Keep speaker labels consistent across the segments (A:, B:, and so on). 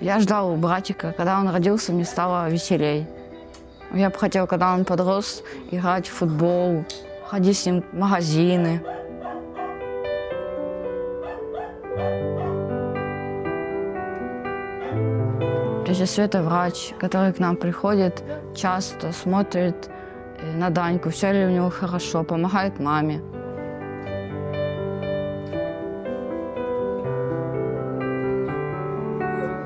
A: Я ждал братика. Когда он родился, мне стало веселей. Я бы хотел, когда он подрос, играть в футбол, ходить с ним в магазины. Тетя Света врач, который к нам приходит часто, смотрит э, на Даньку, все ли у него хорошо, помогает маме.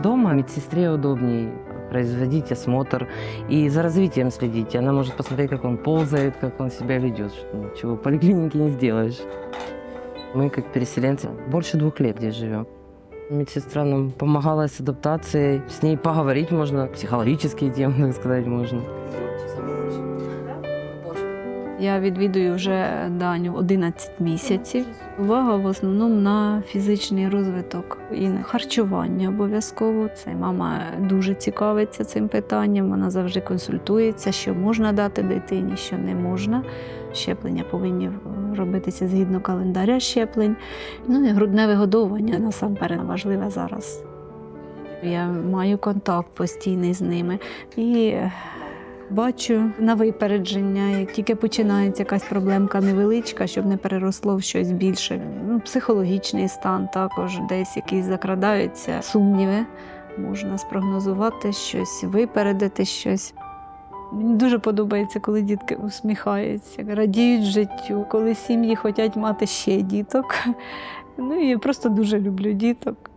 B: Дома медсестре удобнее производить осмотр и за развитием следить. Она может посмотреть, как он ползает, как он себя ведет, что ничего в поликлинике не сделаешь. Мы, как переселенцы, больше двух лет здесь живем. Медсестра нам помогала с адаптацией, с ней поговорить можно, психологические темы, так сказать, можно.
C: Я відвідую вже Даню 11 місяців. Увага в основному на фізичний розвиток і на харчування обов'язково. Це мама дуже цікавиться цим питанням. Вона завжди консультується, що можна дати дитині, що не можна. Щеплення повинні робитися згідно календаря щеплень. Ну і грудне вигодовування насамперед важливе зараз. Я маю контакт постійний з ними і бачу на випередження, як тільки починається якась проблемка невеличка, щоб не переросло в щось більше. Ну, психологічний стан також десь якісь закрадаються сумніви. Можна спрогнозувати щось, випередити щось. Мені дуже подобається, коли дітки усміхаються, радіють життю, коли сім'ї хочуть мати ще діток. Ну і я просто дуже люблю діток.